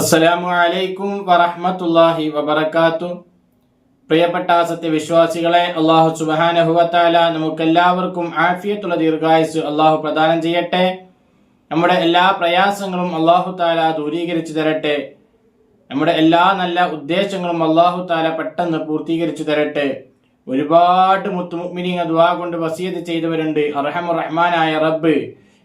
അസ്സലാമു അലൈക്കും വറഹ്മത്തുള്ളാഹി വബറകാത്തു. പ്രിയപ്പെട്ട സത്യവിശ്വാസികളെ അള്ളാഹു സുബാനഹുവത്താല നമുക്ക് എല്ലാവർക്കും ആഫിയത്തുള്ള ദീർഘായുസ് അള്ളാഹു പ്രദാനം ചെയ്യട്ടെ. നമ്മുടെ എല്ലാ പ്രയാസങ്ങളും അള്ളാഹു താല ദൂരീകരിച്ചു തരട്ടെ. നമ്മുടെ എല്ലാ നല്ല ഉദ്ദേശങ്ങളും അള്ളാഹു താല പെട്ടെന്ന് പൂർത്തീകരിച്ചു തരട്ടെ. ഒരുപാട് മുത്തുമുഗ്മിനിങ്ങ ദുവാ കൊണ്ട് വസീത് ചെയ്തവരുണ്ട്. റഹ്മാനായ റബ്ബ്.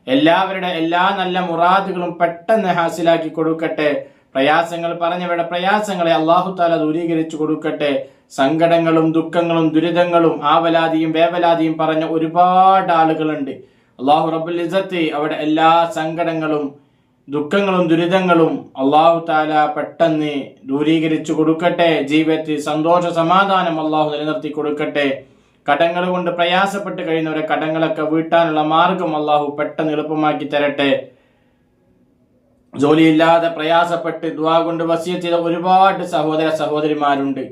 എല്ലാവരുടെ എല്ലാ നല്ല മുറാദുകളും പെട്ടെന്ന് ഹാസിലാക്കി കൊടുക്കട്ടെ. പ്രയാസങ്ങൾ പറഞ്ഞവരുടെ പ്രയാസങ്ങളെ അള്ളാഹു താല ദൂരീകരിച്ചു കൊടുക്കട്ടെ. സങ്കടങ്ങളും ദുഃഖങ്ങളും ദുരിതങ്ങളും ആവലാതിയും വേവലാതിയും പറഞ്ഞ ഒരുപാട് ആളുകളുണ്ട്. അള്ളാഹു റബ്ബുൽ ഇസത്ത് അവിടെ എല്ലാ സങ്കടങ്ങളും ദുഃഖങ്ങളും ദുരിതങ്ങളും അള്ളാഹു താല പെട്ടെന്ന് ദൂരീകരിച്ചു കൊടുക്കട്ടെ. ജീവിതത്തിൽ സന്തോഷ സമാധാനം അള്ളാഹു നിലനിർത്തി കൊടുക്കട്ടെ. കടങ്ങൾ കൊണ്ട് പ്രയാസപ്പെട്ട് കഴിയുന്നവരെ കടങ്ങളൊക്കെ വീട്ടാനുള്ള മാർഗം അള്ളാഹു പെട്ടെന്ന് എളുപ്പമാക്കി തരട്ടെ. ജോലിയില്ലാതെ പ്രയാസപ്പെട്ട് ദ്വാ കൊണ്ട് വസിയ ചെയ്ത ഒരുപാട് സഹോദര സഹോദരിമാരുണ്ട്.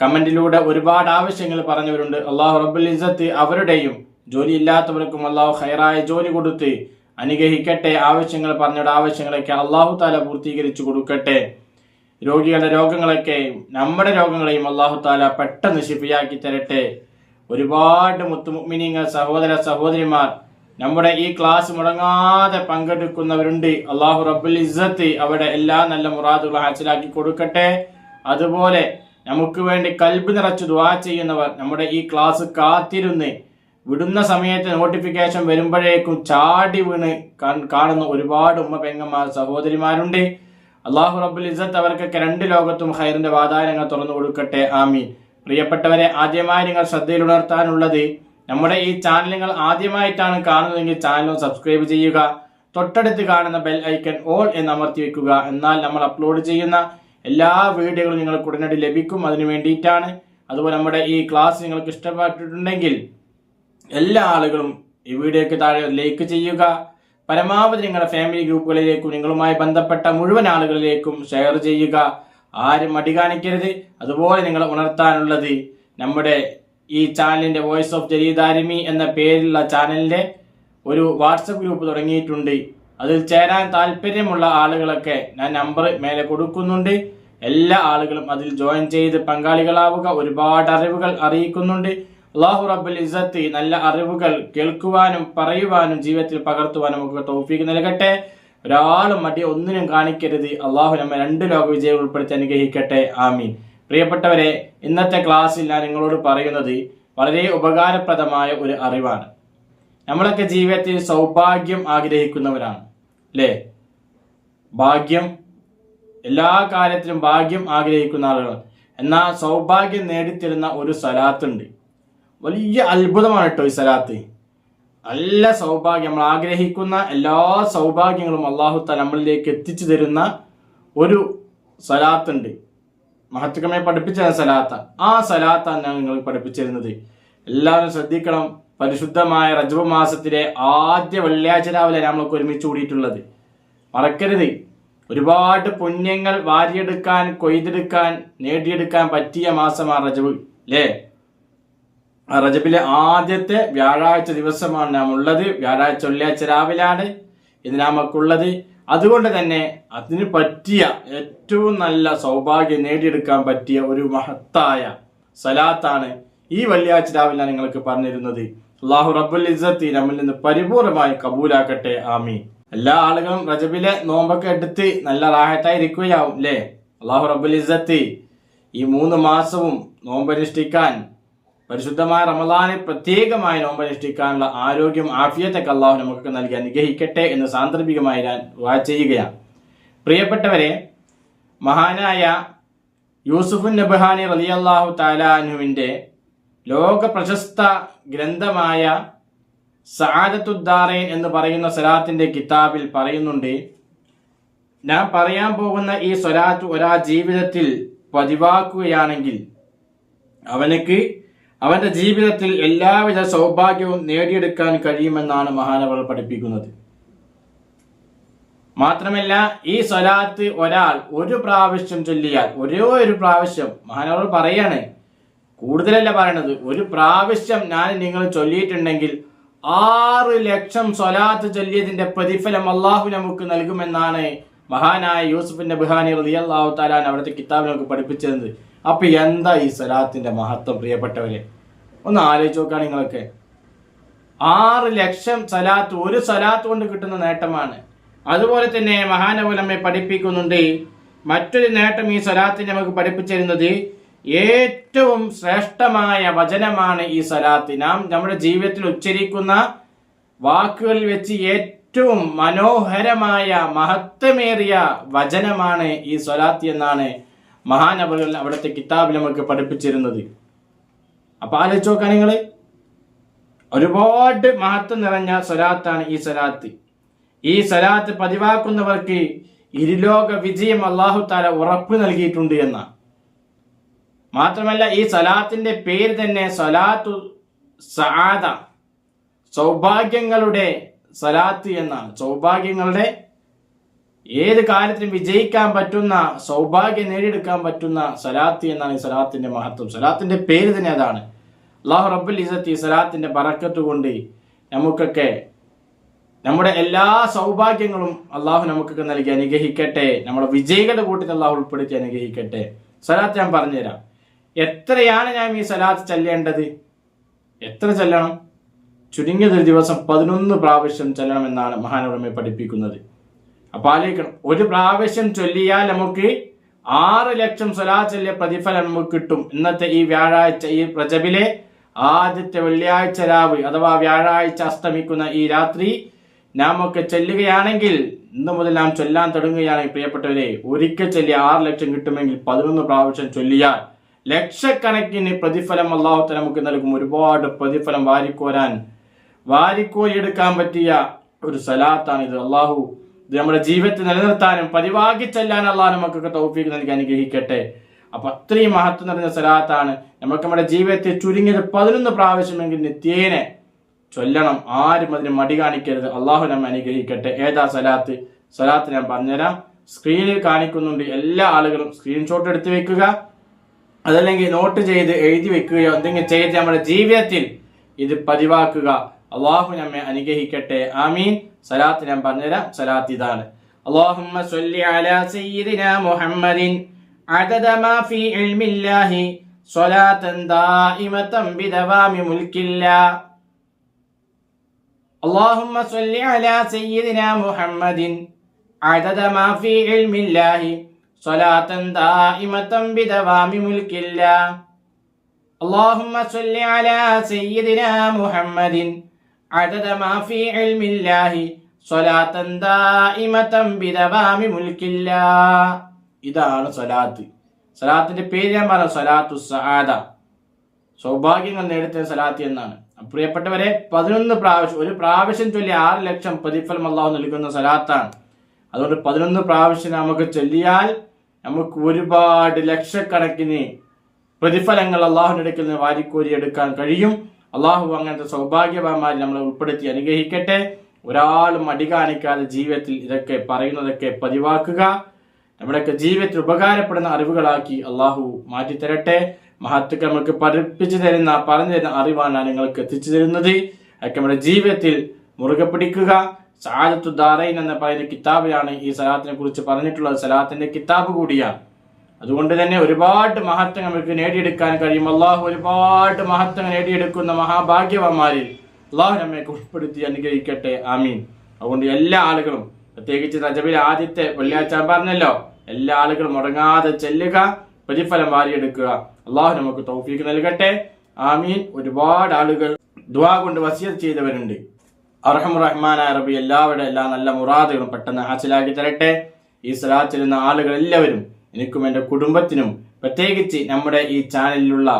കമന്റിലൂടെ ഒരുപാട് ആവശ്യങ്ങൾ പറഞ്ഞവരുണ്ട്. അള്ളാഹു റബ്ബുൽ ഇസത്ത് അവരുടെയും ജോലിയില്ലാത്തവർക്കും അള്ളാഹു ഹൈറായ ജോലി കൊടുത്ത് അനുഗ്രഹിക്കട്ടെ. ആവശ്യങ്ങൾ പറഞ്ഞയുടെ ആവശ്യങ്ങളൊക്കെ അള്ളാഹു താല പൂർത്തീകരിച്ചു കൊടുക്കട്ടെ. രോഗികളുടെ രോഗങ്ങളൊക്കെയും നമ്മുടെ രോഗങ്ങളെയും അള്ളാഹു താല പെട്ടെന്ന് ശിഫിയാക്കി തരട്ടെ. ഒരുപാട് മുത്തുമുമിനിങ്ങൾ സഹോദര സഹോദരിമാർ നമ്മുടെ ഈ ക്ലാസ് മുടങ്ങാതെ പങ്കെടുക്കുന്നവരുണ്ട്. അള്ളാഹു റബ്ബുൽ ഇസ്സത്ത് അവിടെ എല്ലാ നല്ല മുറാദുകളും ഹാസിലാക്കി കൊടുക്കട്ടെ. അതുപോലെ നമുക്ക് വേണ്ടി കൽബ് നിറച്ച് ദുവാ ചെയ്യുന്നവർ നമ്മുടെ ഈ ക്ലാസ് കാത്തിരുന്ന് വിടുന്ന സമയത്ത് നോട്ടിഫിക്കേഷൻ വരുമ്പോഴേക്കും ചാടി വീണ് കാണുന്ന ഒരുപാട് ഉമ്മ പെങ്ങന്മാർ സഹോദരിമാരുണ്ട്. അള്ളാഹു റബ്ബുൽ ഇസ്സത്ത് അവർക്കൊക്കെ രണ്ട് ലോകത്തും ഹൈറിന്റെ വാതായനങ്ങൾ തുറന്നു കൊടുക്കട്ടെ. ആമീൻ. പ്രിയപ്പെട്ടവരെ ആദ്യമായി നിങ്ങൾ ശ്രദ്ധയിൽ ഉണർത്താനുള്ളത് നമ്മുടെ ഈ നിങ്ങൾ ആദ്യമായിട്ടാണ് കാണുന്നതെങ്കിൽ ചാനൽ സബ്സ്ക്രൈബ് ചെയ്യുക. തൊട്ടടുത്ത് കാണുന്ന ബെൽ ഐക്കൺ ഓൾ എന്ന് അമർത്തി വെക്കുക. എന്നാൽ നമ്മൾ അപ്ലോഡ് ചെയ്യുന്ന എല്ലാ വീഡിയോകളും നിങ്ങൾക്ക് ഉടനടി ലഭിക്കും. അതിനു വേണ്ടിയിട്ടാണ്. അതുപോലെ നമ്മുടെ ഈ ക്ലാസ് നിങ്ങൾക്ക് ഇഷ്ടപ്പെട്ടിട്ടുണ്ടെങ്കിൽ എല്ലാ ആളുകളും ഈ വീഡിയോയ്ക്ക് താഴെ ലൈക്ക് ചെയ്യുക. പരമാവധി നിങ്ങളുടെ ഫാമിലി ഗ്രൂപ്പുകളിലേക്കും നിങ്ങളുമായി ബന്ധപ്പെട്ട മുഴുവൻ ആളുകളിലേക്കും ഷെയർ ചെയ്യുക. ആരും മടി കാണിക്കരുത്. അതുപോലെ നിങ്ങളെ ഉണർത്താനുള്ളത് നമ്മുടെ ഈ ചാനലിന്റെ വോയിസ് ഓഫ് ജരീദാരിമി എന്ന പേരിലുള്ള ചാനലിന്റെ ഒരു വാട്സപ്പ് ഗ്രൂപ്പ് തുടങ്ങിയിട്ടുണ്ട്. അതിൽ ചേരാൻ താല്പര്യമുള്ള ആളുകളൊക്കെ ഞാൻ നമ്പർ മേലെ കൊടുക്കുന്നുണ്ട്. എല്ലാ ആളുകളും അതിൽ ജോയിൻ ചെയ്ത് പങ്കാളികളാവുക ഒരുപാട് അറിവുകൾ അറിയിക്കുന്നുണ്ട്. അള്ളാഹു റബ്ബുൽ ഇസത്ത് നല്ല അറിവുകൾ കേൾക്കുവാനും പറയുവാനും ജീവിതത്തിൽ പകർത്തുവാനും ഒക്കെ തോഫിക്ക് നൽകട്ടെ. ഒരാളും മടി ഒന്നിനും കാണിക്കരുത്. അള്ളാഹു നമ്മെ രണ്ട് ലോക വിജയം ഉൾപ്പെടുത്തി അനുഗ്രഹിക്കട്ടെ. ആമീൻ. പ്രിയപ്പെട്ടവരെ ഇന്നത്തെ ക്ലാസ്സിൽ ഞാൻ നിങ്ങളോട് പറയുന്നത് വളരെ ഉപകാരപ്രദമായ ഒരു അറിവാണ്. നമ്മളൊക്കെ ജീവിതത്തിൽ സൗഭാഗ്യം ആഗ്രഹിക്കുന്നവരാണ് അല്ലേ? ഭാഗ്യം എല്ലാ കാര്യത്തിലും ഭാഗ്യം ആഗ്രഹിക്കുന്ന ആളുകൾ എന്നാൽ സൗഭാഗ്യം നേടിത്തരുന്ന ഒരു സലാത്തുണ്ട്. വലിയ അത്ഭുതമാണ് കേട്ടോ ഈ സലാത്ത്. നല്ല സൗഭാഗ്യം നമ്മൾ ആഗ്രഹിക്കുന്ന എല്ലാ സൗഭാഗ്യങ്ങളും അള്ളാഹുത്ത നമ്മളിലേക്ക് എത്തിച്ചു തരുന്ന ഒരു സലാത്തുണ്ട്. മഹത്വകമെ പഠിപ്പിച്ച സലാത്ത. ആ സലാത്താണ് ഞാൻ നിങ്ങൾക്ക് പഠിപ്പിച്ചിരുന്നത്. എല്ലാവരും ശ്രദ്ധിക്കണം. പരിശുദ്ധമായ റജബ് മാസത്തിലെ ആദ്യ വെള്ളിയാഴ്ച രാവിലെ നമ്മൾക്ക് ഒരുമിച്ച് കൂടിയിട്ടുള്ളത്. മറക്കരുത്. ഒരുപാട് പുണ്യങ്ങൾ വാരിയെടുക്കാൻ കൊയ്തെടുക്കാൻ നേടിയെടുക്കാൻ പറ്റിയ മാസമാണ് റജബ് അല്ലേ ആ റജബിലെ ആദ്യത്തെ വ്യാഴാഴ്ച ദിവസമാണ് നാം ഉള്ളത് വ്യാഴാഴ്ച വെള്ളിയാഴ്ച രാവിലാണ് ഇത് നമുക്കുള്ളത് അതുകൊണ്ട് തന്നെ അതിന് പറ്റിയ ഏറ്റവും നല്ല സൗഭാഗ്യം നേടിയെടുക്കാൻ പറ്റിയ ഒരു മഹത്തായ സലാത്താണ് ഈ വെള്ളിയാഴ്ച രാവിലെ ഞാൻ നിങ്ങൾക്ക് പറഞ്ഞിരുന്നത്. അള്ളാഹു റബ്ബുൽ ഇസ്സത്തി നമ്മിൽ നിന്ന് പരിപൂർണമായി കബൂലാക്കട്ടെ. ആമീൻ. എല്ലാ ആളുകളും റജബിലെ നോമ്പൊക്കെ എടുത്ത് നല്ല റാഹത്തായി ഇരിക്കുകയാവും അല്ലേ അള്ളാഹു റബ്ബുൽ ഇസ്സത്തി ഈ മൂന്ന് മാസവും നോമ്പനുഷ്ഠിക്കാൻ പരിശുദ്ധമായ റമദാനെ പ്രത്യേകമായി നോമ്പനുഷ്ഠിക്കാനുള്ള ആരോഗ്യം ആഫിയത്തൊക്കെ അള്ളാഹു നമുക്ക് നൽകി അനുഗ്രഹിക്കട്ടെ എന്ന് സാന്ദർഭികമായി ഞാൻ വാ ചെയ്യുകയാണ്. പ്രിയപ്പെട്ടവരെ മഹാനായ യൂസുഫുൻ നബഹാനി അള്ളാഹു താലാനുവിന്റെ ലോക പ്രശസ്ത ഗ്രന്ഥമായ സആദത്തുദ്ദാറൈൻ എന്ന് പറയുന്ന സ്വലാത്തിന്റെ കിതാബിൽ പറയുന്നുണ്ട് ഞാൻ പറയാൻ പോകുന്ന ഈ സ്വലാത്ത് ഒരാ ജീവിതത്തിൽ പതിവാക്കുകയാണെങ്കിൽ അവനക്ക് അവന്റെ ജീവിതത്തിൽ എല്ലാവിധ സൗഭാഗ്യവും നേടിയെടുക്കാൻ കഴിയുമെന്നാണ് മഹാനവർ പഠിപ്പിക്കുന്നത്. മാത്രമല്ല ഈ സ്വലാത്ത് ഒരാൾ ഒരു പ്രാവശ്യം ചൊല്ലിയാൽ ഒരേ ഒരു പ്രാവശ്യം മഹാനവർ പറയാണ് കൂടുതലല്ല പറയണത് ഒരു പ്രാവശ്യം ഞാൻ നിങ്ങൾ ചൊല്ലിയിട്ടുണ്ടെങ്കിൽ ആറ് ലക്ഷം സ്വലാത്ത് ചൊല്ലിയതിന്റെ പ്രതിഫലം അള്ളാഹു നമുക്ക് നൽകുമെന്നാണ് മഹാനായ യൂസുഫിന്റെ ബഹാനി താലാൻ അവിടുത്തെ കിതാബ് നമുക്ക് അപ്പൊ എന്താ ഈ സലാത്തിന്റെ മഹത്വം പ്രിയപ്പെട്ടവരെ? ഒന്ന് ആലോചിച്ച് നോക്കാൻ നിങ്ങളൊക്കെ. ആറ് ലക്ഷം സലാത്ത് ഒരു സലാത്ത് കൊണ്ട് കിട്ടുന്ന നേട്ടമാണ്. അതുപോലെ തന്നെ മഹാനവലമ്മയെ പഠിപ്പിക്കുന്നുണ്ട്. മറ്റൊരു നേട്ടം ഈ സലാത്തിന് നമുക്ക് പഠിപ്പിച്ചിരുന്നത് ഏറ്റവും ശ്രേഷ്ഠമായ വചനമാണ് ഈ സലാത്ത്. നാം നമ്മുടെ ജീവിതത്തിൽ ഉച്ചരിക്കുന്ന വാക്കുകളിൽ വെച്ച് ഏറ്റവും മനോഹരമായ മഹത്വമേറിയ വചനമാണ് ഈ സ്വലാത്ത് എന്നാണ് മഹാനവകൾ അവിടുത്തെ കിതാബിൽ നമുക്ക് പഠിപ്പിച്ചിരുന്നത്. അപ്പൊ ആലോചിച്ച് നോക്കാൻ നിങ്ങൾ ഒരുപാട് മഹത്വം നിറഞ്ഞ സ്വലാത്താണ് ഈ സ്വലാത്ത്. ഈ സ്വലാത്ത് പതിവാക്കുന്നവർക്ക് ഇരുലോക വിജയം അള്ളാഹു താല ഉറപ്പ് നൽകിയിട്ടുണ്ട് എന്ന. മാത്രമല്ല ഈ സലാത്തിന്റെ പേര് തന്നെ സലാത്തു സആദ. സൗഭാഗ്യങ്ങളുടെ സലാത്ത് എന്നാണ്. സൗഭാഗ്യങ്ങളുടെ ഏത് കാര്യത്തിനും വിജയിക്കാൻ പറ്റുന്ന സൗഭാഗ്യം നേടിയെടുക്കാൻ പറ്റുന്ന സലാത്ത് എന്നാണ് ഈ സലാത്തിന്റെ മഹത്വം. സലാത്തിന്റെ പേര് തന്നെ അതാണ്. അള്ളാഹു റബ്ബുൽ ഇസത്ത് ഈ സലാത്തിന്റെ പറക്കത്ത് കൊണ്ട് നമുക്കൊക്കെ നമ്മുടെ എല്ലാ സൗഭാഗ്യങ്ങളും അള്ളാഹു നമുക്കൊക്കെ നൽകി അനുഗ്രഹിക്കട്ടെ. നമ്മുടെ വിജയികളുടെ കൂട്ടത്തിൽ അള്ളാഹു ഉൾപ്പെടുത്തി അനുഗ്രഹിക്കട്ടെ. സലാത്ത് ഞാൻ പറഞ്ഞുതരാം. എത്രയാണ് ഞാൻ ഈ സലാത്ത് ചെല്ലേണ്ടത്? എത്ര ചെല്ലണം? ചുരുങ്ങിയത് ഒരു ദിവസം പതിനൊന്ന് പ്രാവശ്യം ചെല്ലണമെന്നാണ് മഹാനവരമ്മയെ പഠിപ്പിക്കുന്നത്. അപ്പൊ ആലോചിക്കണം. ഒരു പ്രാവശ്യം ചൊല്ലിയാൽ നമുക്ക് ആറ് ലക്ഷം സ്വലാ ചൊല്ലിയ പ്രതിഫലം നമുക്ക് കിട്ടും. ഇന്നത്തെ ഈ വ്യാഴാഴ്ച ഈ പ്രജബിലെ ആദ്യത്തെ വെള്ളിയാഴ്ച രാവ് അഥവാ വ്യാഴാഴ്ച അസ്തമിക്കുന്ന ഈ രാത്രി നാം ഒക്കെ ചെല്ലുകയാണെങ്കിൽ ഇന്ന് മുതൽ നാം ചൊല്ലാൻ തുടങ്ങുകയാണെങ്കിൽ പ്രിയപ്പെട്ടവരെ. ഒരിക്കൽ ചൊല്ലി ആറ് ലക്ഷം കിട്ടുമെങ്കിൽ പതിനൊന്ന് പ്രാവശ്യം ചൊല്ലിയാൽ ലക്ഷക്കണക്കിന് പ്രതിഫലം അള്ളാഹുത്ത നമുക്ക് നൽകും. ഒരുപാട് പ്രതിഫലം വാരിക്കോരാൻ വാരിക്കോരിയെടുക്കാൻ പറ്റിയ ഒരു സലാത്താണ് ഇത് അള്ളാഹു നമ്മുടെ ജീവിതത്തിൽ നിലനിർത്താനും പതിവാക്കി ചെല്ലാൻ അള്ളാഹ് നമുക്കൊക്കെ തൗഫീഖ് നൽകി അനുഗ്രഹിക്കട്ടെ. അപ്പൊ അത്രയും മഹത്വം നിറഞ്ഞ സലാത്താണ് നമുക്ക് നമ്മുടെ ജീവിതത്തിൽ ചുരുങ്ങിയത് പതിനൊന്ന് പ്രാവശ്യമെങ്കിൽ നിത്യേനെ ചൊല്ലണം. ആരും അതിന് മടി കാണിക്കരുത്. അള്ളാഹു നമ്മെ അനുഗ്രഹിക്കട്ടെ. ഏതാ സലാത്ത്? സലാത്ത് ഞാൻ പറഞ്ഞുതരാം. സ്ക്രീനിൽ കാണിക്കുന്നുണ്ട് എല്ലാ ആളുകളും സ്ക്രീൻഷോട്ട് എടുത്തു വെക്കുക. അതല്ലെങ്കിൽ നോട്ട് ചെയ്ത് എഴുതി വെക്കുകയോ എന്തെങ്കിലും ചെയ്ത് നമ്മുടെ ജീവിതത്തിൽ ഇത് പതിവാക്കുക. അള്ളാഹു നമ്മെ അനുഗ്രഹിക്കട്ടെ ആമീൻ സലാത്ത് ഞാൻ പറഞ്ഞുതരാം സലാത്ത് ഇതാണ് اللهم صل على سيدنا محمد عدد ما في علم الله صلاة دائمة بدوام ملك الله اللهم صل على سيدنا محمد عدد ما في علم الله صلاة دائمة بدوام ملك الله اللهم صل على سيدنا محمد عدد ما في علم الله صلاة دائمة بدوام ملك الله ഇതാണ് സലാത്ത് സലാത്തിന്റെ പേര് ഞാൻ പറഞ്ഞു സലാത്തു സആദ സൗഭാഗ്യങ്ങൾ നേടുന്ന സലാത്ത് എന്നാണ് പ്രിയപ്പെട്ടവരെ പതിനൊന്ന് പ്രാവശ്യം ഒരു പ്രാവശ്യം ചൊല്ലി ആറ് ലക്ഷം പ്രതിഫലം അള്ളാഹു നൽകുന്ന സലാത്താണ് അതുകൊണ്ട് പതിനൊന്ന് പ്രാവശ്യം നമുക്ക് ചൊല്ലിയാൽ നമുക്ക് ഒരുപാട് ലക്ഷക്കണക്കിന് പ്രതിഫലങ്ങൾ അള്ളാഹുവിന്റെ അടുക്കൽ നിന്ന് വാരിക്കോരി എടുക്കാൻ കഴിയും അള്ളാഹു അങ്ങനത്തെ സൗഭാഗ്യവാന്മാരെ നമ്മളെ ഉൾപ്പെടുത്തി അനുഗ്രഹിക്കട്ടെ. ഒരാളും അടി കാണിക്കാതെ ജീവിതത്തിൽ ഇതൊക്കെ പറയുന്നതൊക്കെ പതിവാക്കുക. നമ്മുടെയൊക്കെ ജീവിതത്തിൽ ഉപകാരപ്പെടുന്ന അറിവുകളാക്കി അള്ളാഹു മാറ്റിത്തരട്ടെ. മഹത്വക്കെ നമുക്ക് പഠിപ്പിച്ചു തരുന്ന പറഞ്ഞു തരുന്ന അറിവാണ് നിങ്ങൾക്ക് എത്തിച്ചു തരുന്നത്. അതൊക്കെ നമ്മുടെ ജീവിതത്തിൽ മുറുകെ പിടിക്കുക. സാലത്തു ദാറൈൻ എന്ന പറയുന്ന കിതാബിലാണ് ഈ സലാത്തിനെ കുറിച്ച് പറഞ്ഞിട്ടുള്ളത്. സലാത്തിന്റെ കിതാബ് കൂടിയാണ്. അതുകൊണ്ട് തന്നെ ഒരുപാട് മഹത്വം നമുക്ക് നേടിയെടുക്കാൻ കഴിയും. അള്ളാഹു ഒരുപാട് മഹത്വം നേടിയെടുക്കുന്ന മഹാഭാഗ്യവന്മാരിൽ അള്ളാഹു നമ്മെ ഉൾപ്പെടുത്തി അനുഗ്രഹിക്കട്ടെ. ആമീൻ. അതുകൊണ്ട് എല്ലാ ആളുകളും പ്രത്യേകിച്ച് റജബിൽ ആദ്യത്തെ വെള്ളിയാഴ്ച പറഞ്ഞല്ലോ എല്ലാ ആളുകളും മുടങ്ങാതെ ചെല്ലുക പ്രതിഫലം വാരിയെടുക്കുക. അള്ളാഹു നമുക്ക് തൗഫീക്ക് നൽകട്ടെ. ആമീൻ. ഒരുപാട് ആളുകൾ ദ്വാ കൊണ്ട് വസീർ ചെയ്തവരുണ്ട്. അർഹം റഹ്മാൻ അറബി എല്ലാവരുടെ എല്ലാ നല്ല മുറാദുകളും പെട്ടെന്ന് ഹാസിലാക്കി തരട്ടെ. ഈ സ്ഥലത്തിരുന്ന ആളുകൾ എല്ലാവരും എനിക്കും എന്റെ കുടുംബത്തിനും പ്രത്യേകിച്ച് നമ്മുടെ ഈ ചാനലിലുള്ള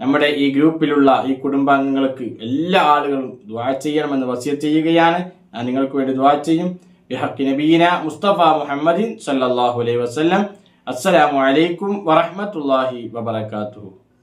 നമ്മുടെ ഈ ഗ്രൂപ്പിലുള്ള ഈ കുടുംബാംഗങ്ങൾക്ക് എല്ലാ ആളുകളും ദ്വാ ചെയ്യണമെന്ന് വസിയ ചെയ്യുകയാണ്. ഞാൻ നിങ്ങൾക്ക് വേണ്ടി ദ്വാ ചെയ്യും. ബിഹക്കി നബീന മുസ്തഫ മുഹമ്മദിൻ സല്ലാഹു അലൈഹി വസ്ലം അസ്സലാമു അലൈക്കും വറഹ്മത്തുള്ളാഹി വബറകാതുഹു.